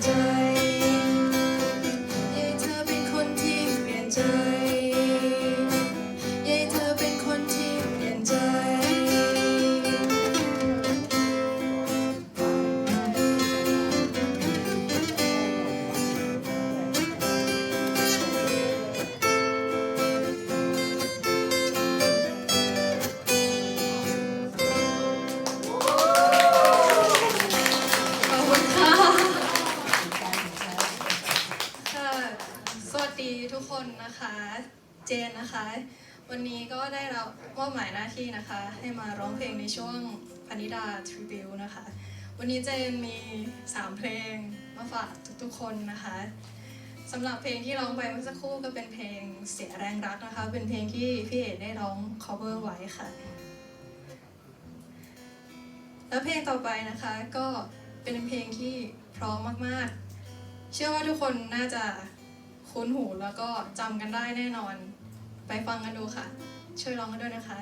time. วันนี้ก็ได้รับมอบหมายหน้าที่นะคะ ให้มาร้องเพลงในช่วงพนิดาทริบิวนะคะ วันนี้เจนมี 3 เพลงมาฝากทุกๆคนนะคะสำหรับเพลงที่ร้องไปเมื่อสักครู่ก็เป็นเพลงเสียแรงรักนะคะ เป็นเพลงที่พี่เอกได้ร้อง cover ไว้ค่ะ แล้วเพลงต่อไปนะคะก็เป็นเพลงที่พราะมากๆ เชื่อว่าทุกคนน่าจะคุ้นหูแล้วก็จำกันได้แน่นอน ไปฟังกันดูค่ะ ช่วยร้องกันด้วยนะคะ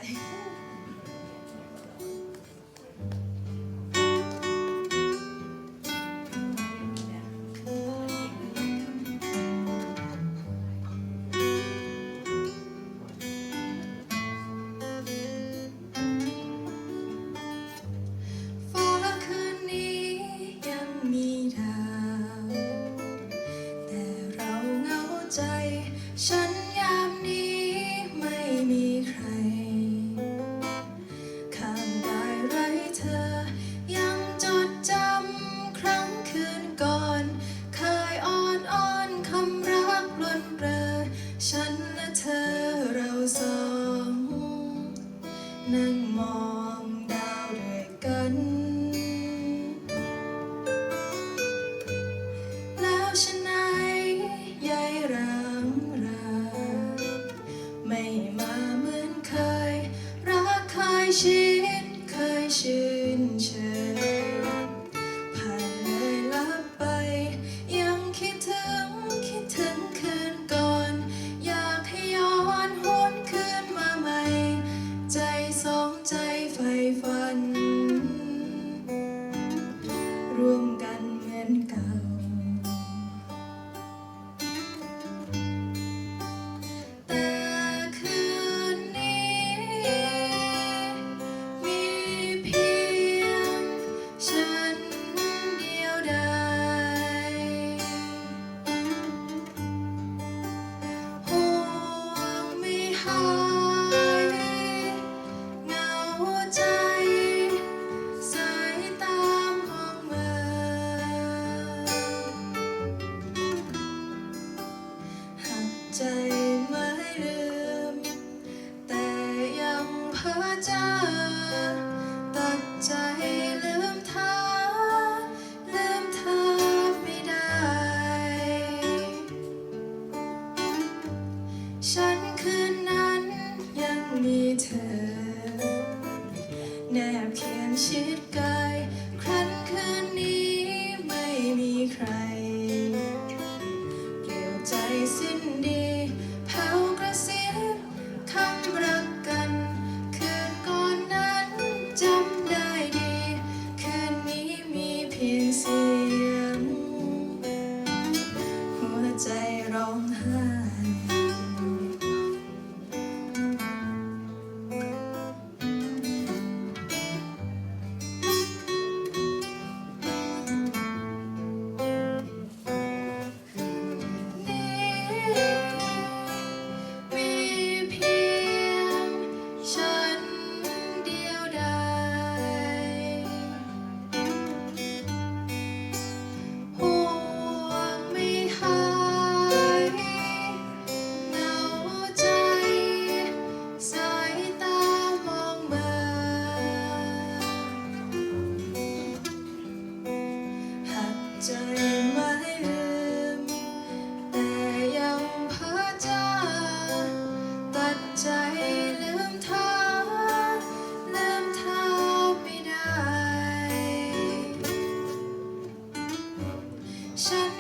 Shut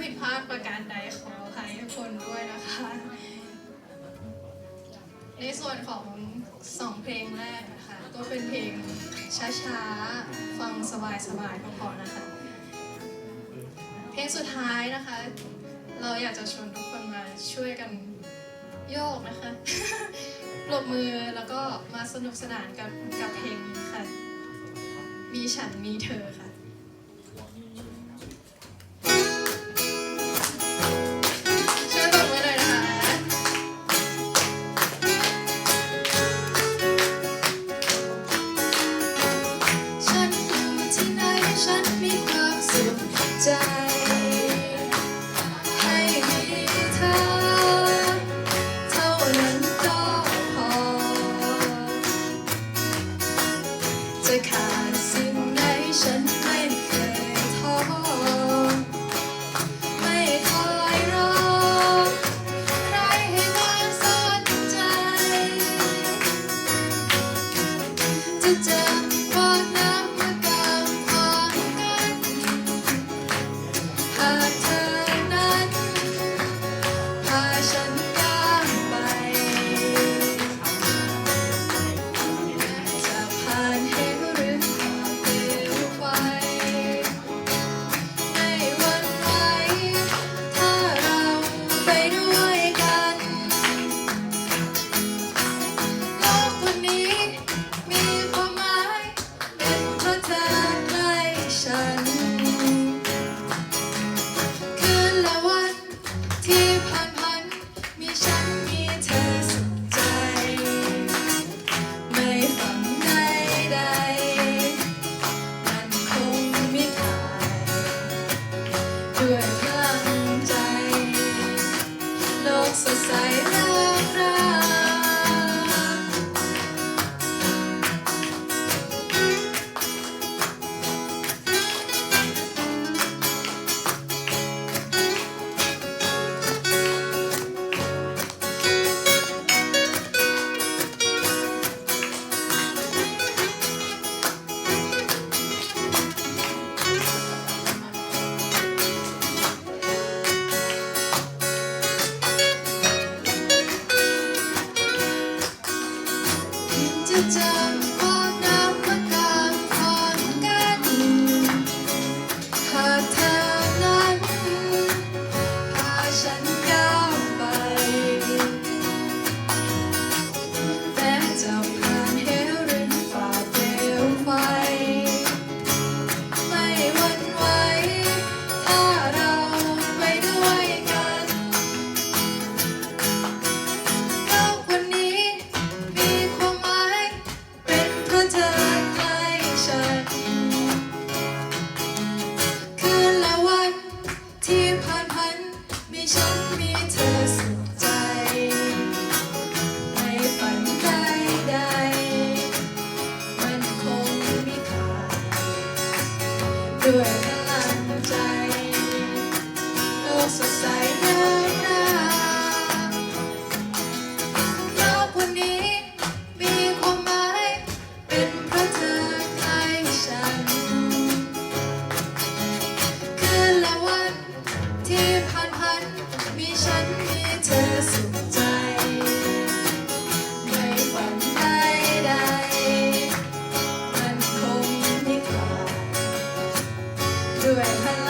ผิดพลาดประการใดขออภัยทุกคนด้วยนะคะ ในส่วนของสองเพลงแรกนะคะ ก็เป็นเพลงช้าๆ ฟังสบายๆพอๆนะคะ เพลงสุดท้ายนะคะ เราอยากจะชวนทุกคนมาช่วยกันโยกนะคะปลบมือแล้วก็มาสนุกสนานกับกับเพลงนี้ค่ะ มีฉันมีเธอค่ะ good. ด้วยพลัง